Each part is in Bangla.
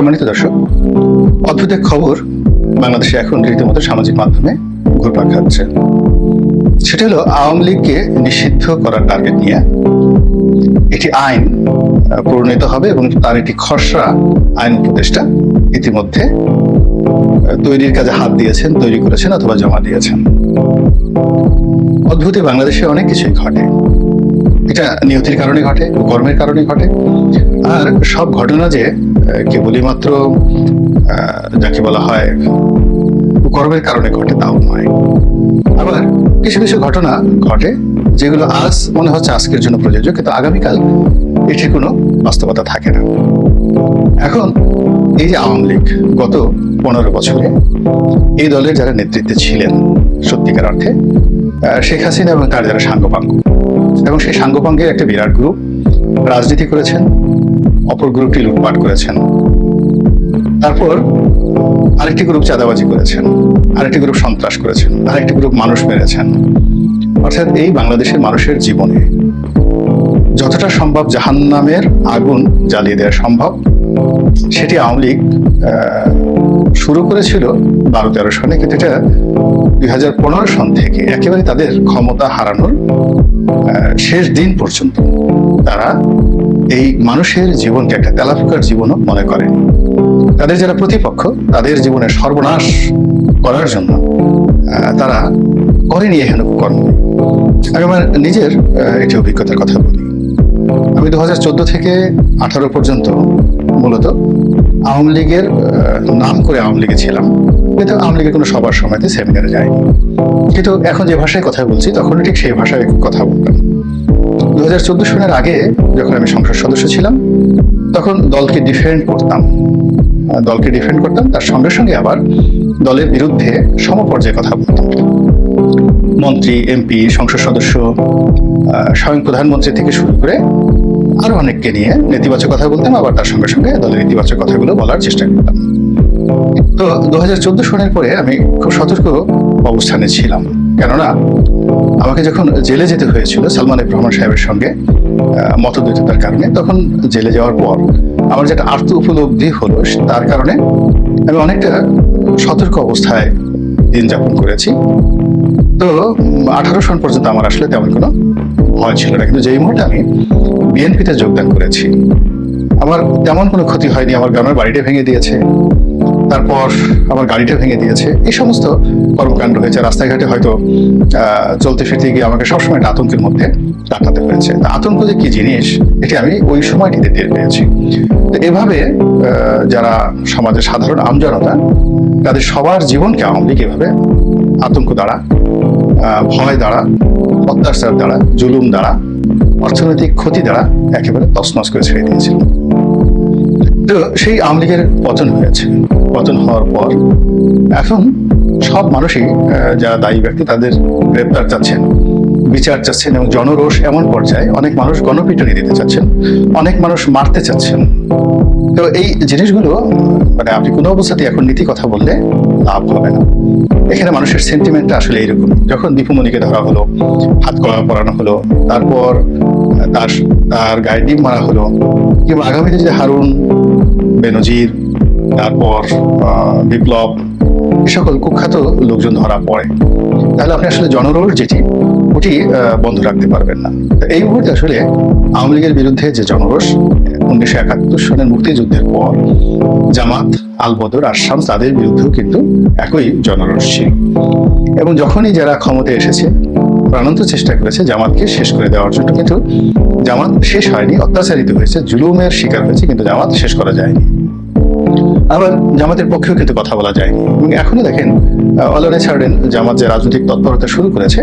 সম্মানিত দর্শক, অদ্ভুত এক খবর বাংলাদেশে এখন রীতিমতো সামাজিক মাধ্যমে ঘুরপাক খাচ্ছে। সেটা হলো আওয়ামী লীগকে নিষিদ্ধ করার টার্গেট নিয়ে একটি আইন প্রণীত হবে এবং তার একটি খসড়া আইন উপদেষ্টা ইতিমধ্যে তৈরির কাজে হাত দিয়েছেন, তৈরি করেছেন অথবা জমা দিয়েছেন। অদ্ভুতে বাংলাদেশে অনেক কিছুই ঘটে। এটা নিয়তির কারণে ঘটে, কর্মের কারণে ঘটে। আর সব ঘটনা যে আহ, কেবলই মাত্র আহ, যাকে বলা হয় কর্মের কারণে ঘটে তাও নয়। আবার কিছু কিছু ঘটনা ঘটে যেগুলো আজ মনে হচ্ছে আজকের জন্য প্রযোজ্য কিন্তু আগামীকাল এটির কোনো বাস্তবতা থাকে না। এখন এই যে আওয়ামী লীগ গত পনেরো বছরে এই দলের যারা নেতৃত্বে ছিলেন সত্যিকার অর্থে শেখ হাসিনা এবং তার যারা সাঙ্গপাঙ্গ এবং সেই সাঙ্গপাঙ্গের একটা বিরাট গ্রুপ রাজনীতি করেছেন অপর গ্রুপটি লুটপাট করেছেন। তারপর আরেকটি গ্রুপ চাঁদাবাজি করেছেন, আরেকটি গ্রুপ সন্ত্রাস করেছেন, আরেকটি গ্রুপ মানুষ মেরেছেন। অর্থাৎ এই বাংলাদেশের মানুষের জীবনে যতটা সম্ভব জাহান্নামের আগুন জ্বালিয়ে দেওয়া সম্ভব। সেটি আওয়ামী লীগ শুরু করেছিল বারো তেরো সনে কিন্তু এটা দুই হাজার পনেরো সন থেকে একেবারে তাদের ক্ষমতা হারানোর শেষ দিন পর্যন্ত তারা এই মানুষের জীবনকে একটা তেলাফুকার জীবনও মনে করেন তাদের যারা প্রতিপক্ষ, তাদের জীবনের সর্বনাশ করার জন্য তারা করেনি এহেন কর্ম আমি আমার নিজের একটি অভিজ্ঞতার কথা বলি। আমি দু থেকে আঠারো পর্যন্ত মূলত আওয়ামী লীগের নাম করে আওয়ামী লীগে ছিলাম। কিন্তু আওয়ামী লীগের কোনো সবার সময়তে সেমিনারে যায়নি কিন্তু এখন যে ভাষায় কথা বলছি, তখন ঠিক সেই ভাষায় কথা বলতাম। দু হাজার চোদ্দ সনের আগে যখন আমি সংসদ সদস্য ছিলাম, তখন দলকে ডিফেন্ড করতাম। দলকে ডিফেন্ড করতাম, তার সঙ্গে সঙ্গে আবার দলের বিরুদ্ধে সমপর্যায়ে কথা বলতাম। মন্ত্রী, এমপি, সংসদ সদস্য স্বয়ং প্রধানমন্ত্রী থেকে শুরু করে আরও অনেককে নিয়ে নেতিবাচক কথা বলতাম, আবার তার সঙ্গে সঙ্গে দলের ইতিবাচক কথাগুলো বলার চেষ্টা করতাম। তো দু হাজার চোদ্দ সনের পরে আমি খুব সতর্ক অবস্থানে ছিলাম। কেননা আমাকে যখন জেলে যেতে হয়েছিল সালমান রহমান সাহেবের সঙ্গে মতদ্বৈততার কারণে, তখন জেলে যাওয়ার পর আমার যেটা আর্থ উপলব্ধি হলো, তার কারণে আমি অনেকটা সতর্ক অবস্থায় দিন যাপন করেছি। তো আঠারো সন পর্যন্ত আমার আসলে তেমন কোনো ভয় ছিল না। কিন্তু যেই মুহূর্তে আমি বিএনপিতে যোগদান করেছি। আমার তেমন কোনো ক্ষতি হয়নি, আমার গ্রামের বাড়িটা ভেঙে দিয়েছে, তারপর আমার গাড়িটা ভেঙে দিয়েছে, এই সমস্ত কর্মকাণ্ড হয়েছে। রাস্তাঘাটে হয়তো চলতে ফিরতে গিয়ে আমাকে সবসময় একটা আতঙ্কের মধ্যে কাটাতে হয়েছে। আতঙ্ক যে কি জিনিস, এটি আমি ওই সময়টিতে টের পেয়েছি। তো এভাবে যারা সমাজের সাধারণ আমজনতা, তাদের সবার জীবনকে আওয়ামী লীগ এভাবে আতঙ্ক দ্বারা ভয় দ্বারা, অত্যাচার দ্বারা, জুলুম দ্বারা অর্থনৈতিক ক্ষতি দ্বারা একেবারে তছনছ করে ছেড়ে দিয়েছিল। তো সেই আওয়ামী লীগের পতন হয়েছে। পতন হওয়ার পর এখন সব মানুষই যারা দায়ী ব্যক্তি তাদের গ্রেপ্তার চাচ্ছেন, বিচার চাচ্ছেন এবং জনরোষ এমন পর্যায়ে অনেক মানুষ গণপিটুনি দিতে চাচ্ছেন, অনেক মানুষ মারতে চাচ্ছেন। তো এই জিনিসগুলো মানে আপনি কোনো অবস্থাতে এখন নীতি কথা বললে লাভ হবে না। এখানে মানুষের সেন্টিমেন্টটা আসলে এইরকম। যখন দীপুমণিকে ধরা হলো, হাত কলা পরানো হলো, তারপর তার তার গায়ে ডিম মারা হলো কিংবা আগামীতে যে হারুন, বেনজির, তারপর বিপ্লব, এ সকল কুখ্যাত লোকজন ধরা পড়ে। তাহলে আপনি আসলে জনরোল যেটি ওটি বন্ধ রাখতে পারবেন না। এই মুহূর্তে আসলে আওয়ামী লীগের বিরুদ্ধে যে জনরোষ, উনিশশো একাত্তর সনের মুক্তিযুদ্ধের পর জামাত আল বদর শামস তাদের বিরুদ্ধেও কিন্তু একই জনরোষ ছিল। এবং যখনই যারা ক্ষমতায় এসেছে প্রাণান্ত চেষ্টা করেছে জামাতকে শেষ করে দেওয়ার জন্য। কিন্তু জামাত শেষ হয়নি, অত্যাচারিত হয়েছে, জুলুমের শিকার হয়েছে, কিন্তু জামাত শেষ করা যায়নি। আবার জামাতের পক্ষেও কিন্তু কথা বলা যায়নি। এবং এখনও দেখেন অলরে ছাড়েন জামাত যে রাজনৈতিক তৎপরতা শুরু করেছে,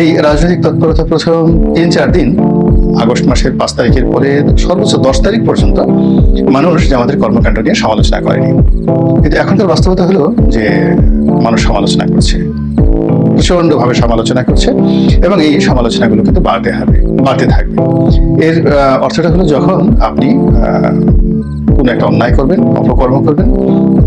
এই রাজনৈতিক তৎপরতা প্রথম তিন চার দিন, আগস্ট মাসের পাঁচ তারিখের পরে সর্বোচ্চ দশ তারিখ পর্যন্ত মানুষ কর্মকাণ্ড নিয়ে সমালোচনা করেনি। কিন্তু এখনকার বাস্তবতা হলো যে মানুষ সমালোচনা করছে প্রচন্ডভাবে সমালোচনা করছে এবং এই সমালোচনাগুলো কিন্তু বাড়তে হবে, বাড়তে থাকবে। এর অর্থটা হলো যখন আপনি কোনো একটা অন্যায় করবেন, অপকর্ম করবেন।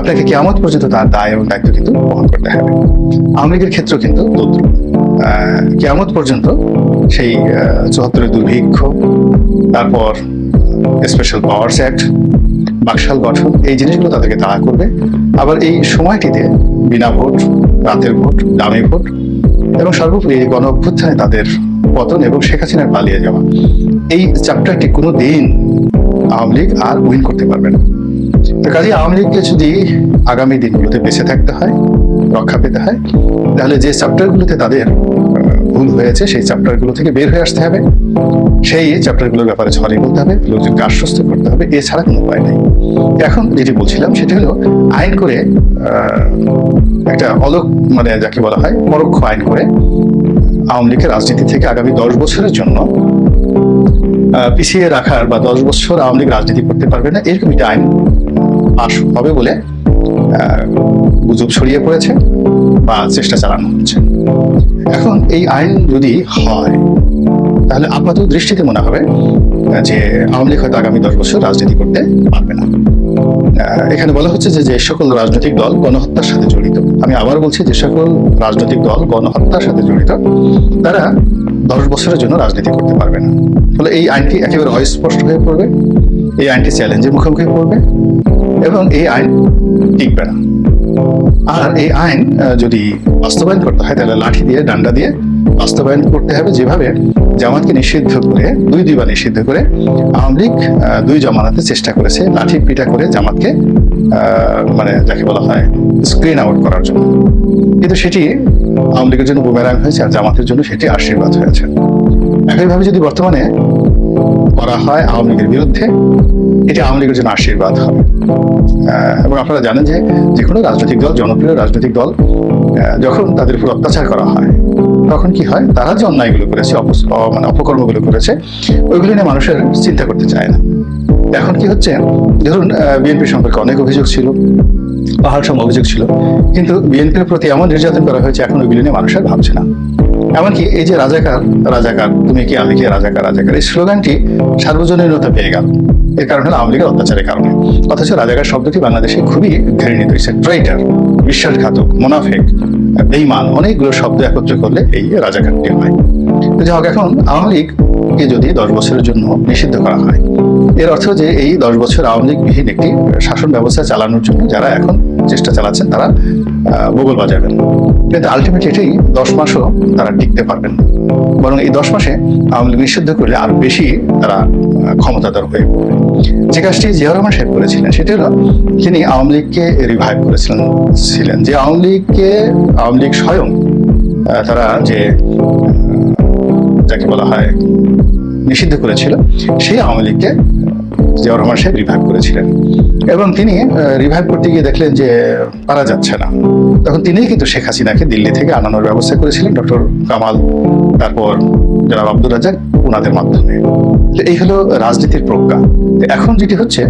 আপনাকে কেমন পর্যন্ত তার দায় এবং দায়িত্ব কিন্তু বহন করতে হবে। আওয়ামী লীগের ক্ষেত্র কিন্তু তদ্রুপ পর্যন্ত সেই চুয়াত্তরের দুর্ভিক্ষ, তারপর স্পেশাল পাওয়ার্স অ্যাক্ট বাকশাল গঠন, এই জিনিসগুলো তাদেরকে তাড়া করবে। আবার এই সময়টিতে বিনা ভোট, রাতের ভোট, দামি ভোট এবং সর্বোপরি এই গণ অভ্যুত্থানে তাদের পতন এবং শেখ হাসিনার পালিয়ে যাওয়া। এই চ্যাপ্টারটি কোনো দিন আওয়ামী লীগ আর উইন করতে পারবে না। তো কাজে আওয়ামী লীগকে যদি আগামী দিনগুলোতে বেঁচে থাকতে হয়, রক্ষা পেতে হয়, তাহলে যে চ্যাপ্টারগুলোতে তাদের ভুল হয়েছে, সেই চ্যাপ্টারগুলো থেকে বের হয়ে আসতে হবে। সেই চ্যাপ্টারগুলোর ব্যাপারে ছড়িয়ে বলতে হবে লোকজনকে আশ্বস্ত করতে হবে, এছাড়া কোনো উপায় নেই। এখন যেটি বলছিলাম, সেটি হলো আইন করে একটা অলোক মানে যাকে বলা হয়, পরোক্ষ আইন করে, আওয়ামী লীগের রাজনীতি থেকে আগামী দশ বছরের জন্য পিছিয়ে রাখার বা দশ বছর আওয়ামী লীগ রাজনীতি করতে পারবে না, এরকম একটা আইন পাশ হবে বলে গুজব ছড়িয়ে পড়েছে বা চেষ্টা চালানো হচ্ছে। এখন এই আইন যদি হয়, তাহলে আপাত দৃষ্টিতে মনে হবে যে আওয়ামী লীগ হয়তো আগামী দশ বছর রাজনীতি করতে পারবে না। এখানে বলা হচ্ছে যে যে সকল রাজনৈতিক দল গণহত্যার সাথে জড়িত। আমি আবার বলছি, যে সকল রাজনৈতিক দল গণহত্যার সাথে জড়িত, তারা দশ বছরের জন্য রাজনীতি করতে পারবে না। ফলে এই আইনটি একেবারে অস্পষ্ট হয়ে পড়বে, এই আইনটি চ্যালেঞ্জের মুখোমুখি পড়বে, এবং এই আইন টিকবে না। আর এই আইন যদি বাস্তবায়ন করতে হয়, তাহলে লাঠি দিয়ে, ডান্ডা দিয়ে বাস্তবায়ন করতে হবে যেভাবে জামাতকে নিষিদ্ধ করে, দুই দুইবার নিষিদ্ধ করে আওয়ামী লীগ দুই জমানাতে চেষ্টা করেছে লাঠি পিটা করে জামাতকে মানে যাকে বলা হয় স্ক্রিন আউট করার জন্য। কিন্তু সেটি আওয়ামী লীগের জন্য বুমেরাং হয়েছে আর জামাতের জন্য সেটি আশীর্বাদ হয়েছে। একইভাবে যদি বর্তমানে করা হয় আওয়ামী লীগের বিরুদ্ধে, এটি আওয়ামী লীগের জন্য আশীর্বাদ হবে। এবং আপনারা জানেন যে যে কোনো রাজনৈতিক দল, জনপ্রিয় রাজনৈতিক দল যখন তাদের উপর অত্যাচার করা হয় তখন কি হয়? তারা যে অন্যায়গুলো করেছে মানে অপকর্মগুলো করেছে, ওইগুলি নিয়ে মানুষের চিন্তা করতে চায় না। এখন কি হচ্ছে? ধরুন বিএনপি সম্পর্কে অনেক অভিযোগ ছিল পাহাড় সম অভিযোগ ছিল, কিন্তু বিএনপির প্রতি এমন নির্যাতন করা হয়েছে, এখন ওইগুলি নিয়ে মানুষ আর ভাবছে না। এমনকি এই যে রাজাকার রাজাকার, তুমি কি আমি কি রাজাকার রাজাকার, এই স্লোগানটি সার্বজনীনতা পেয়ে গেল। এর কারণ হলো আওয়ামী লীগের অত্যাচারের কারণে। অথচ রাজাকার শব্দটি বাংলাদেশে খুবই ঘৃণিত ট্রেটার বিশ্বাসঘাতক, মোনাফেক। বেইমান অনেকগুলো শব্দ একত্র করলে এই রাজাকারটি হয়। যাই হোক, এখন আওয়ামী লীগকে যদি দশ বছরের জন্য নিষিদ্ধ করা হয় এর অর্থ যে এই দশ বছর আওয়ামী লীগবিহীন একটি শাসন ব্যবস্থা চালানোর জন্য যারা এখন চেষ্টা চালাচ্ছেন, তারা বগল বাজাবেন কিন্তু আলটিমেটলি এটাই দশ মাসও তারা টিকতে পারবেন বরং এই দশ মাসে আওয়ামী লীগ নিষিদ্ধ করলে আরও বেশি তারা ক্ষমতাধর হয়ে পড়বে। যে কাজটি জিয়া রহমান সাহেব করেছিলেন, সেটি হলো তিনি আওয়ামী লীগকে রিভাইভ করেছিলেন, ছিলেন। যে আওয়ামী লীগকে, আওয়ামী লীগ স্বয়ং তারা যে যাকে বলা হয় নিষিদ্ধ করেছিল সেই আওয়ামী লীগকে জিয়াউর রহমান সাহেব রিভাইভ করেছিলেন। এবং তিনি রিভাইভ করতে গিয়ে দেখলেন যে পারা যাচ্ছে না। তখন তিনিই কিন্তু শেখ হাসিনাকে দিল্লি থেকে আনানোর ব্যবস্থা করেছিলেন, ডক্টর কামাল, তারপর জনাব আব্দুর রাজাক ওনাদের মাধ্যমে। এই হলো রাজনীতির প্রজ্ঞা। এখন যেটি হচ্ছে,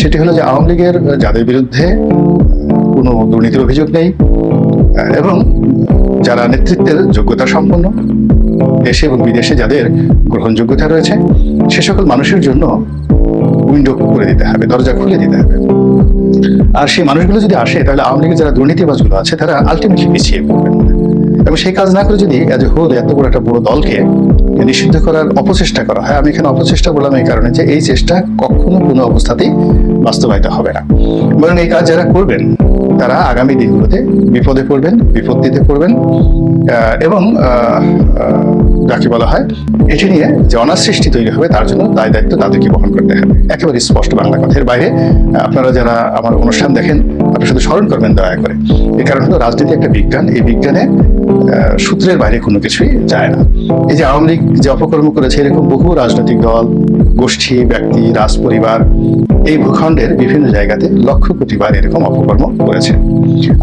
সেটি হলো যে আওয়ামী লীগের যাদের বিরুদ্ধে কোনো দুর্নীতির অভিযোগ নেই, এবং যারা নেতৃত্বের যোগ্যতা সম্পন্ন, দেশে এবং বিদেশে যাদের গ্রহণযোগ্যতা রয়েছে, সে সকল মানুষের জন্য উইন্ডো করে দিতে হবে, দরজা খুলে দিতে হবে। আর সেই মানুষগুলো যদি আসে, তাহলে আওয়ামী লীগের যারা দুর্নীতিবাজগুলো আছে, তারা আলটিমেটলি পিছিয়ে পড়বেন এবং সেই কাজ না করে যদি এজ এ হোল এত বড় একটা বড় দলকে নিষিদ্ধ করার অপচেষ্টা করা হয়, আমি এখানে অপচেষ্টা বললাম এই কারণে যে এই চেষ্টা কখনো কোনো অবস্থাতেই বাস্তবায়িত হবে না। বরং এই কাজ যারা করবেন তারা আগামী দিনগুলোতে বিপদে পড়বেন, বিপত্তিতে পড়বেন এবং যাকে বলা হয়, এটি নিয়ে যে অনাসৃষ্টি তৈরি হবে, তার জন্য দায় দায়িত্ব তাদেরকে বহন করতে হবে। একেবারে স্পষ্ট বাংলা কথার বাইরে, আপনারা যারা আমার অনুষ্ঠান দেখেন আপনি শুধু স্মরণ করবেন দয়া করে। এই কারণ হলো রাজনীতি একটা বিজ্ঞান। এই বিজ্ঞানে সূত্রের বাইরে কোনো কিছুই যায় না। এই যে আওয়ামী লীগ যে অপকর্ম করেছে, এরকম বহু রাজনৈতিক দল, গোষ্ঠী, ব্যক্তি রাজ পরিবার এই ভূখণ্ডের বিভিন্ন জায়গাতে লক্ষ কোটি বার এরকম অপকর্ম করেছে।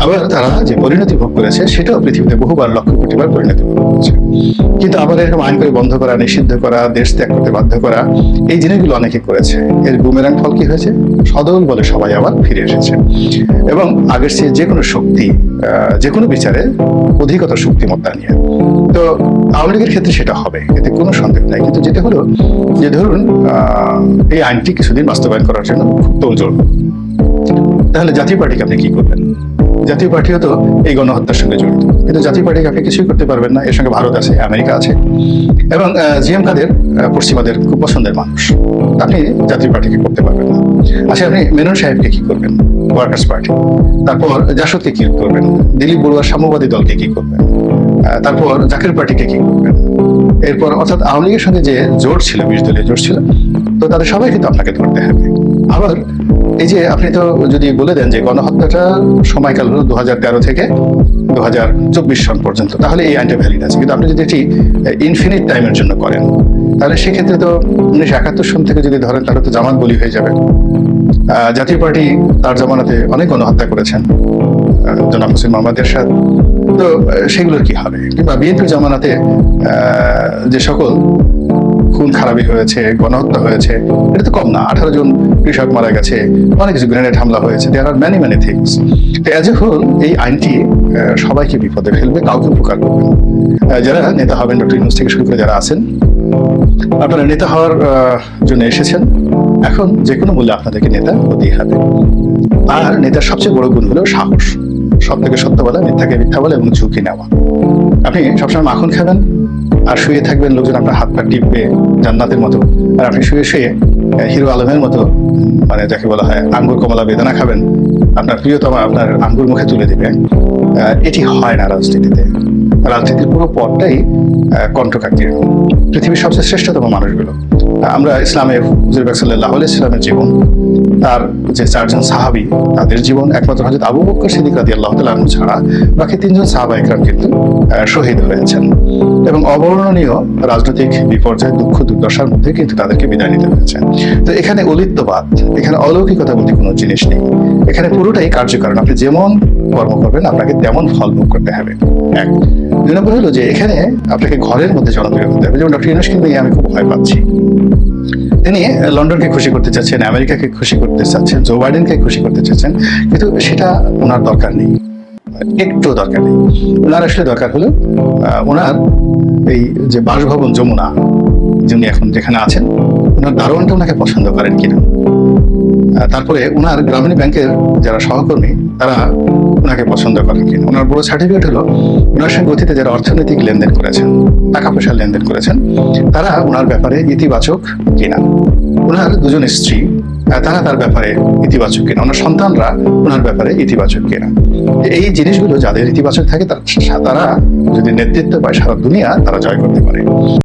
আবার তারা যে পরিণতি ভোগ করেছে, সেটাও পৃথিবীতে বহুবার লক্ষ কোটি বার পরিণতি ভোগ করেছে। কিন্তু আবার এরকম আইন করে বন্ধ করা, নিষিদ্ধ করা, দেশ ত্যাগ করতে বাধ্য করা, এই জিনিসগুলো অনেকে করেছে। এর বুমেরাং ফল কি হয়েছে? সদল বলে সবাই আবার ফিরে এসেছে। এবং আগের চেয়ে যে কোনো শক্তি যে কোনো বিচারে অধিকতর শক্তিমত্তা নিয়ে। তো আওয়ামী লীগের ক্ষেত্রে সেটা হবে, এতে কোনো সন্দেহ নাই। কিন্তু যেটা হলো যে ধরুন এই আইনটি কিছুদিন বাস্তবায়ন করার জন্য তোলজোড় তাহলে জাতীয় পার্টিকে আপনি কি করবেন? জাতীয় পার্টিও তো এই গণহত্যার সঙ্গে জড়িত। কিন্তু জাতীয় পার্টিকে আপনি কিছুই করতে পারবেন না, এর সঙ্গে ভারত আছে, আমেরিকা আছে। এবং জিএম কাদের পশ্চিমাদের, খুব পছন্দের মানুষ। আপনি জাতীয় পার্টিকে করতে পারবেন না। আচ্ছা আপনি মেনন সাহেবকে কি করবেন? Workers party. তারপর জাসদকে কি করবেন? দিলীপ বড়ুয়ার সাম্যবাদী দলকে কি করবেন? তারপর জাকির পার্টিকে কি করবেন? এরপর অর্থাৎ আওয়ামী লীগের সঙ্গে যে জোট ছিল বিশ দলীয় জোট ছিল, তো তাদের সবাই কিন্তু আপনাকে ধরতে হবে। আবার এই যে আপনি তো যদি বলে দেন যে গণহত্যাটা সময়কাল হলো দু থেকে দু হাজার পর্যন্ত। তাহলে এই আইনটা ভ্যালিড আছে। কিন্তু আপনি যদি এটি ইনফিনিট টাইমের জন্য করেন, তাহলে সেক্ষেত্রে তো উনিশশো একাত্তর সন থেকে যদি ধরেন, তাহলে তো জামাত বলি হয়ে যাবে। জাতীয় পার্টি তার জামানাতে অনেক গণহত্যা করেছেন জনাব হোসেন মোহাম্মদ এরশাদ। তো সেগুলোর কি হবে? কিংবা বিএনপি জামানাতে যে সকল খুন খারাপি হয়েছে, গণহত্যা হয়েছে। এটা তো কম না, আঠারো জন কৃষক মারা গেছে, অনেক কিছু গ্রেনেড হামলা হয়েছে। There are many many things তো অ্যাজ এ হোল এই আইনটি সবাইকে বিপদে ফেলবে, কাউকে উপকার করবে যারা নেতা হবেন ডক্টর ইউনুস থেকে শুরু করে যারা আছেন, আপনারা নেতা হওয়ার জন্য এসেছেন। এখন যে কোনো মূল্যে আপনাদেরকে নেতা হতেই হবে আর নেতার সবচেয়ে বড় গুণ হলো সাহস। সব থেকে সত্য বলা মিথ্যাকে মিথ্যা বলা এবং ঝুঁকি নেওয়া। আপনি সবসময় মাখন খাবেন আর শুয়ে থাকবেন, লোকজন আপনার হাত পা টিপবে জান্নাতের মতো। আর আপনি শুয়ে শুয়ে হিরো আলমের মতো মানে যাকে বলা হয় আঙ্গুর কমলা বেদনা খাবেন, আপনার প্রিয়তমা আপনার আঙ্গুর মুখে তুলে দিবে। এটি হয় না রাজনীতিতে। রাজনীতির পুরো পথটাই কণ্ঠকাকীর্ণ পৃথিবীর সবচেয়ে শ্রেষ্ঠতম মানুষগুলো। আমরা ইসলামের হুজুর সাল্লাহ ইসলামের জীবন, তার যে চারজন সাহাবি, তাদের জীবন একমাত্র হজরত আবু বকর সিদ্দিক রাদি আল্লাহ তালু ছাড়া বাকি তিনজন সাহাবা একরাম কিন্তু শহীদ হয়েছেন। এবং অবর্ণনীয় রাজনৈতিক বিপর্যয়, দুঃখ, দুর্দশার মধ্যে কিন্তু তাদেরকে বিদায় নিতে হয়েছে। তো এখানে অলিত্যবাদ এখানে অলৌকিকতা বলতে কোনো জিনিস নেই। এখানে পুরোটাই কার্যকারণ। আপনি যেমন কর্ম করবেন, আপনাকে তেমন ফল ভোগ করতে হবে। এক। দুই নম্বর হলো যে এখানে আপনাকে ঘরের মধ্যে জনপ্রিয় হতে হবে। যেমন ডক্টর ইউনুসকে নিয়ে আমি খুব ভয় পাচ্ছি। তিনি লন্ডনকে খুশি করতে চাচ্ছেন, আমেরিকাকে খুশি করতে চাচ্ছেন, জো বাইডেনকে খুশি করতে চাচ্ছেন, কিন্তু সেটা ওনার দরকার নেই। একটু দরকার নেই। ওনার আসলে দরকার হলো ওনার এই যে বাসভবন যমুনা, যিনি এখন যেখানে আছেন, ওনার দারোয়ানটা ওনাকে পছন্দ করেন কিনা। তারপরে ওনার গ্রামীণ ব্যাংকের যারা সহকর্মী, তারা ওনাকে পছন্দ করেন কিনা। ওনার বড় সার্টিফিকেট হলো ওনার সঙ্গে অতীতে যারা অর্থনৈতিক লেনদেন করেছেন টাকা পয়সার লেনদেন করেছেন, তারা ওনার ব্যাপারে ইতিবাচক কিনা। ওনার দুজন স্ত্রী তারা তার ব্যাপারে ইতিবাচক কিনা। ওনার সন্তানরা ওনার ব্যাপারে ইতিবাচক কিনা। এই জিনিসগুলো যাদের ইতিবাচক থাকে, তার- তারা যদি নেতৃত্ব পায় সারা দুনিয়া, তারা জয় করতে পারে।